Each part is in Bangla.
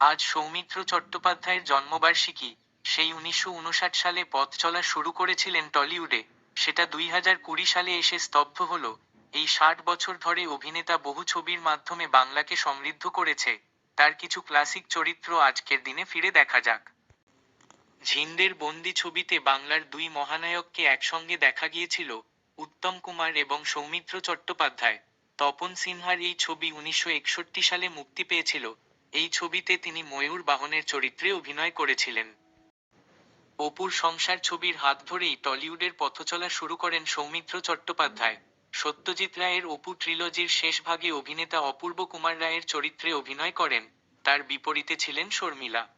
আজ সৌমিত্র চট্টোপাধ্যায়ের জন্মবার্ষিকী। সেই উনিশশো উনষাট সালে পথ চলা শুরু করেছিলেন টলিউডে। সেটা দুই সালে এসে স্তব্ধ হল। এই ষাট বছর ধরে অভিনেতা বহু ছবির মাধ্যমে বাংলাকে সমৃদ্ধ করেছে। তার কিছু ক্লাসিক চরিত্র আজকের দিনে ফিরে দেখা যাক। ঝিন্দের বন্দি ছবিতে বাংলার দুই মহানায়ককে একসঙ্গে দেখা গিয়েছিল উত্তম কুমার এবং সৌমিত্র চট্টোপাধ্যায়। তপন সিনহার এই ছবি উনিশশো একষট্টি সালে মুক্তি পেয়েছিল। এই ছবিতে তিনি ময়ূর বাহনের চরিত্রে অভিনয় করেছিলেন। অপুর সংসার ছবির হাত ধরেই টলিউডের পথচলা শুরু করেন সৌমিত্র চট্টোপাধ্যায়। সত্যজিৎ রায়ের অপু ট্রিলজির শেষ ভাগে অভিনেতা অপূর্ব কুমার রায়ের চরিত্রে অভিনয় করেন। তার বিপরীতে ছিলেন শর্মিলা।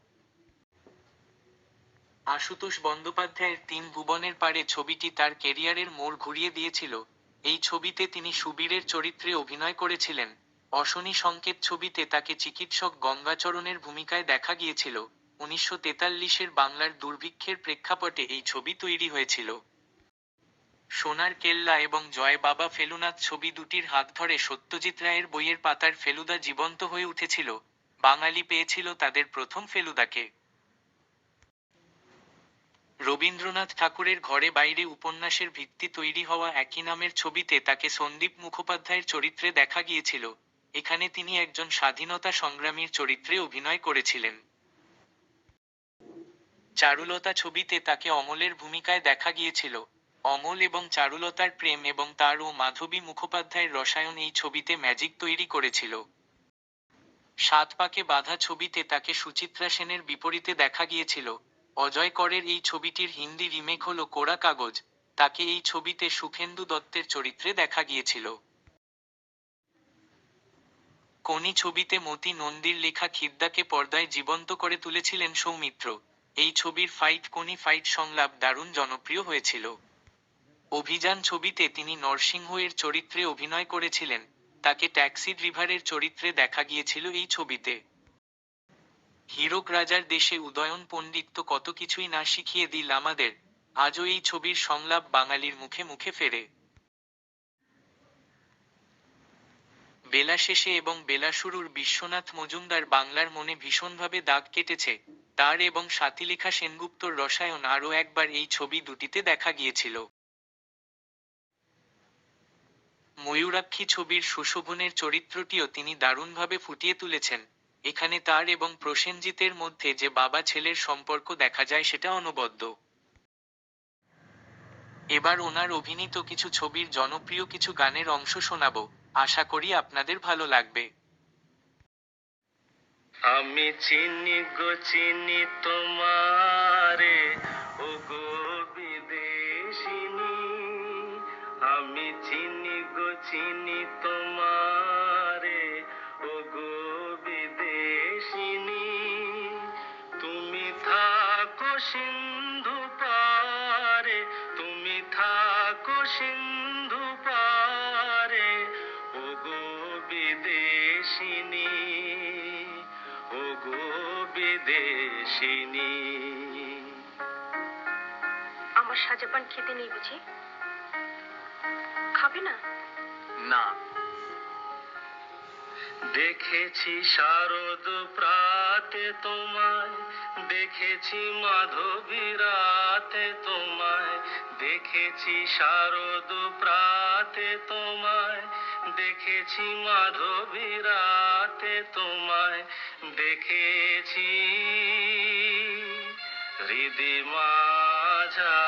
আশুতোষ বন্দ্যোপাধ্যায়ের তিন ভুবনের পারে ছবিটি তার কেরিয়ারের মোড় ঘুরিয়ে দিয়েছিল। এই ছবিতে তিনি সুবীরের চরিত্রে অভিনয় করেছিলেন। অশনি সংকেত ছবিতে তাকে চিকিৎসক গঙ্গাচরণের ভূমিকায় দেখা গিয়েছিল। উনিশশো তেতাল্লিশের বাংলার দুর্ভিক্ষের প্রেক্ষাপটে এই ছবি তৈরি হয়েছিল। সোনার কেল্লা এবং জয় বাবা ফেলুনাথ ছবি দুটির হাত ধরে সত্যজিৎ রায়ের বইয়ের পাতার ফেলুদা জীবন্ত হয়ে উঠেছিল। বাঙালি পেয়েছিল তাদের প্রথম ফেলুদাকে। রবীন্দ্রনাথ ঠাকুরের ঘরে বাইরে উপন্যাসের ভিত্তি তৈরি হওয়া একই নামের ছবিতে তাকে সন্দীপ মুখোপাধ্যায়ের চরিত্রে দেখা গিয়েছিল। এখানে তিনি একজন স্বাধীনতা সংগ্রামীর চরিত্রে অভিনয় করেছিলেন। চারুলতা ছবিতে তাকে অমলের ভূমিকায় দেখা গিয়েছিল। অমল এবং চারুলতার প্রেম এবং তার ও মাধবী মুখোপাধ্যায়ের রসায়ন এই ছবিতে ম্যাজিক তৈরি করেছিল। সাত পাকে বাধা ছবিতে তাকে সুচিত্রা সেনের বিপরীতে দেখা গিয়েছিল। অজয় করের এই ছবিটির হিন্দি রিমেক হল কোরা কাগজ। তাকে এই ছবিতে সুখেন্দু দত্তের চরিত্রে দেখা গিয়েছিল। কোনি ছবিতে মতি নন্দীর লেখা খিদ্দাকে পর্দায় জীবন্ত করে তুলেছিলেন সৌমিত্র। এই ছবির ফাইট কোনি ফাইট সংলাপ দারুণ জনপ্রিয় হয়েছিল। অভিযান ছবিতে তিনি নরসিংহ এর চরিত্রে অভিনয় করেছিলেন। তাকে ট্যাক্সি ড্রিভারের চরিত্রে দেখা গিয়েছিল এই ছবিতে। হীরক রাজার দেশে উদয়ন পণ্ডিত তো কত কিছুই না শিখিয়ে দিল আমাদের, আজও এই ছবির সংলাপ বাঙালির মুখে মুখে ফেরে। বেলা শেষে এবং বেলা শুরুর বিশ্বনাথ মজুমদার বাংলার মনে ভীষণভাবে দাগ কেটেছে। তার এবং সাতিলেখা সেনগুপ্তর রসায়ন আরও একবার এই ছবি দুটিতে দেখা গিয়েছিল। ময়ূরাক্ষী ছবির সুশোভনের চরিত্রটিও তিনি দারুণভাবে ফুটিয়ে তুলেছেন। এখানে তার এবং প্রসেনজিতের মধ্যে যে বাবা ছেলের সম্পর্ক দেখা যায় সেটা অনবদ্য। এবার ওনার অভিনীত কিছু ছবির জনপ্রিয় কিছু গানের অংশ শোনাব। আশা করি আপনাদের ভালো লাগবে। আমি চিনি গো, চিনি তোমারে। ও গো বিদেশিনী। আমি চিনি গো, চিনি তোমারে বিদেশিনী আমার সাজাপান খেতে নেই বুঝি? খাবে না? না। দেখেছি শারদ প্রাতে তোমায় দেখেছি মাধবী রাতে তোমায় দেখেছি শারদ প্রাতে তোমায় দেখেছি মাধবী রাতে তোমায় দেখেছি হৃদি মাঝারে।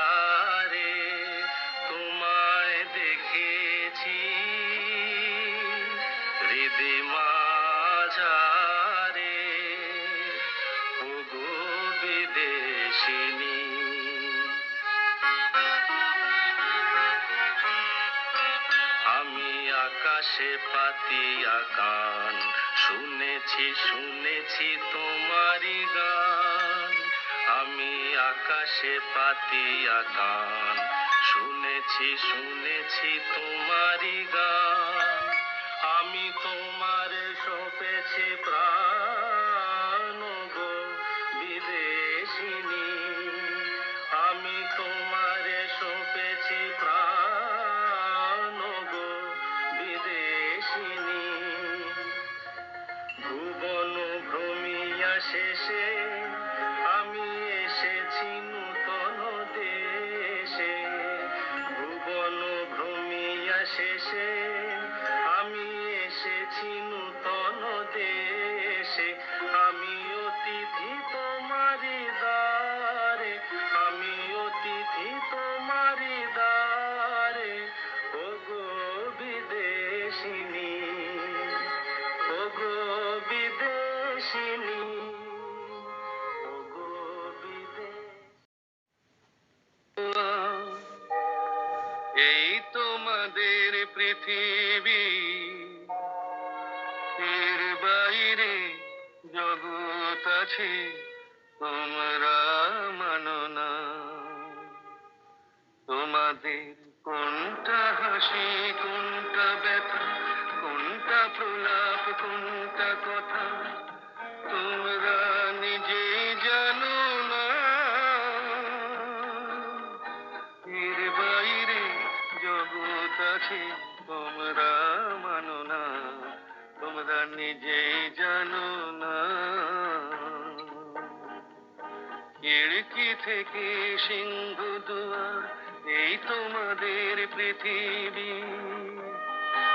আকাশে পাতিয়া গান শুনেছি শুনেছি তোমারি গান। আমি আকাশে পাতিয়া গান শুনেছি শুনেছি তোমারি গান। পৃথিবী। এর বাইরে জগৎ আছে তোমরা মানো না। তোমাদের কোনটা হাসি কোনটা ব্যথা? থেকে সিংহ দুয়ার এই তোমাদের পৃথিবী।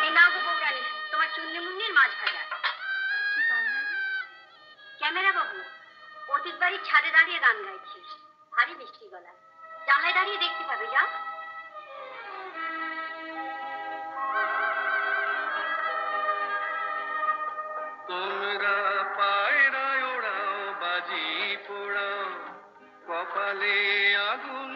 এই না গো বৌরানী তোমার চুন্নি মুন্নির মাছ ভাজা। কি গান ক্যামেরা বাবু অতীত বাড়ির ছাদে দাঁড়িয়ে গান গাইছিস। ভারী মিষ্টি গলা। জানলায় দাঁড়িয়ে দেখতে পাবে যা। আগুন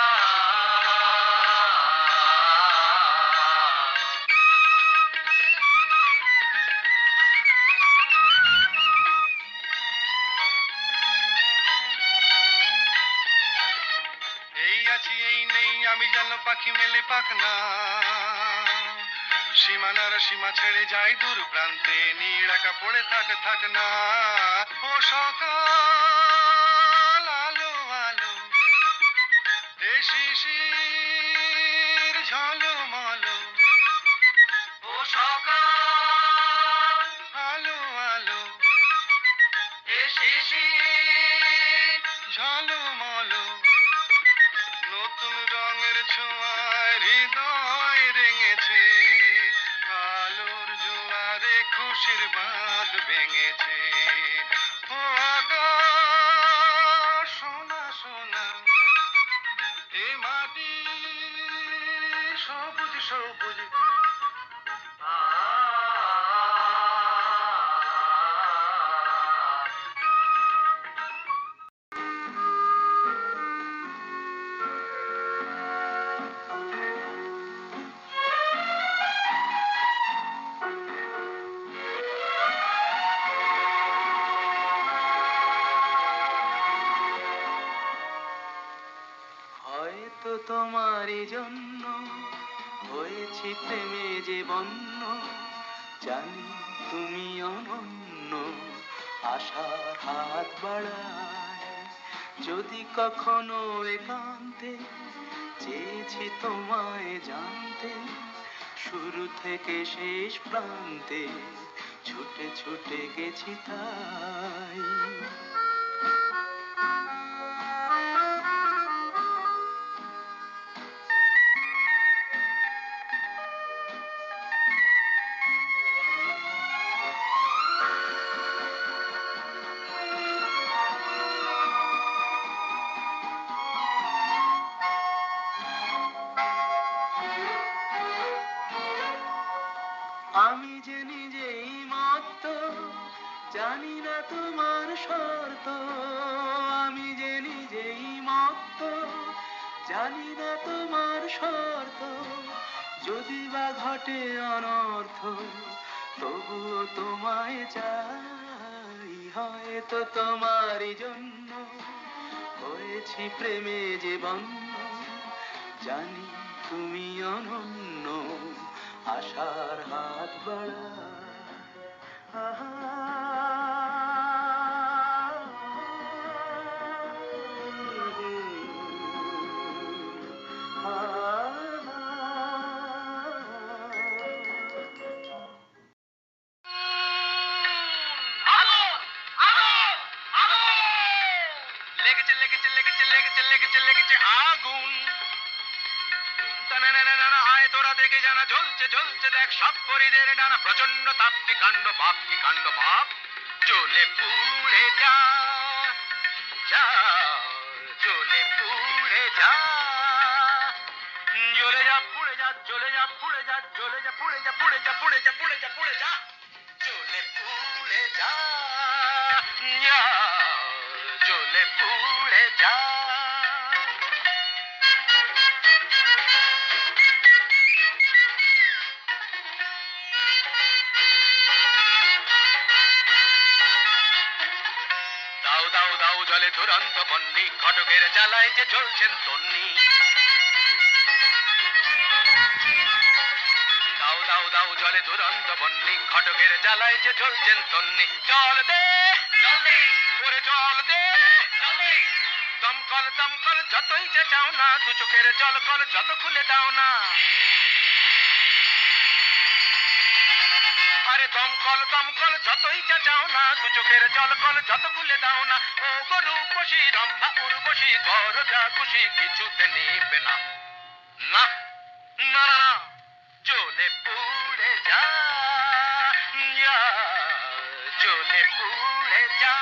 পাখি মেলে পাখনা। সীমানার সীমা ছেড়ে যায় দূর প্রান্তে নীড়াকা পড়ে থাক থাক না। ও সকাল, আলো আলো এ বাঁধ ভেঙেছে। ও হয়েছি প্রেমে যে বন্য, জানি তুমি অনন্য, আশার হাত বাড়ায়। যদি কখনো একান্তে চেয়েছি তোমায় জানতে, শুরু থেকে শেষ প্রান্তে ছুটে ছুটে গেছি তাই। আমি যে নিজেই মত্ত জানি না তোমার শর্ত। আমি যে নিজেই মত্ত জানি না তোমার শর্ত। যদি বা ঘটে অনর্থ, তবুও তোমায় চাই। হয়তো তোমারই জন্য হয়েছি প্রেমে যে বন্য জানি তুমি অনন্য, আশার হাত बड़ा। টানানানানা, আয় তোরা দেখে জানা জ্বলছে জ্বলছে দেখ সব পরিদের ডানা প্রচণ্ড তাপ্তি কাণ্ড বাপ কি কাণ্ড বাপ জ্বলে পুড়ে যা চলে পুড়ে যা। জ্বলে যা পুড়ে যা জ্বলে যা পুড়ে যা জ্বলে যা পুড়ে যা পুড়ে যা পুড়ে যা পুড়ে যা পুড়ে যা। দুরন্ত ঘটকের জ্বালায় যে জ্বলছেন তন্নি। দাও দাও দাও জলে দুরন্ত বন্নি ঘটকের জ্বালায় যে জ্বলছেন তন্নি। জল দে জল দে। ওরে জল দে। জল দে। দমকল দমকল যতই চেঁচাও না দু চোখের জল কল যত খুলে দাও না। আরে দমকল দমকল, যতই চাও না দু চোখের জল কল যত খুলে দাও না, ও গরু বসি রম্ভা, উর্বশি কর যা খুশি কিছুতে নেবে না। না না না না চলে পুড়ে যা চলে পুড়ে যা।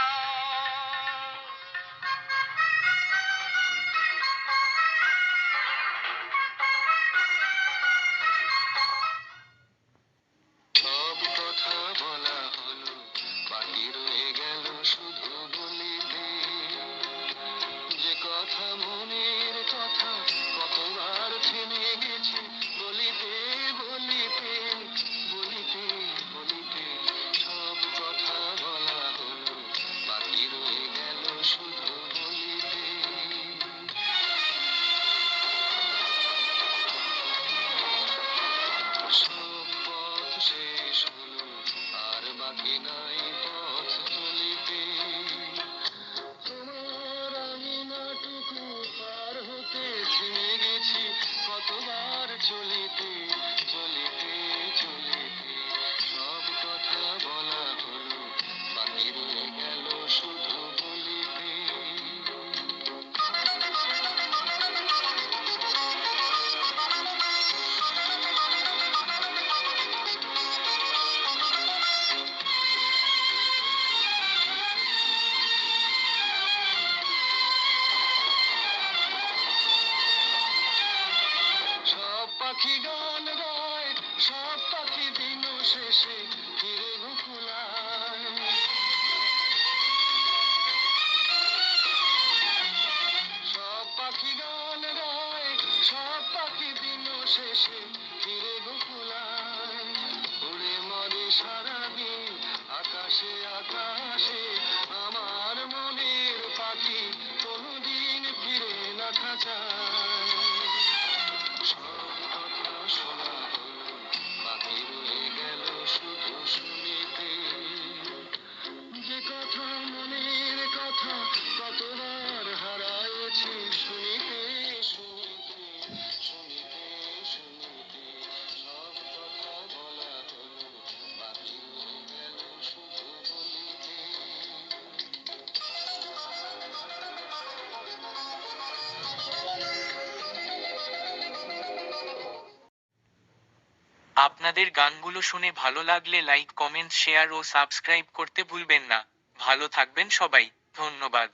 শেষে ফিরে গোকুলায়। মরে সারাদিন, আকাশে আকাশে, আমার মনের পাখি কোনোদিন ফিরে না খাঁচায়। সব কথা পাখি গেল যে কথা মনের কথা কতবার হারায়ছি শুনিতে। আপনাদের গানগুলো শুনে ভালো লাগলে লাইক কমেন্ট শেয়ার ও সাবস্ক্রাইব করতে ভুলবেন না। ভালো থাকবেন সবাই। ধন্যবাদ।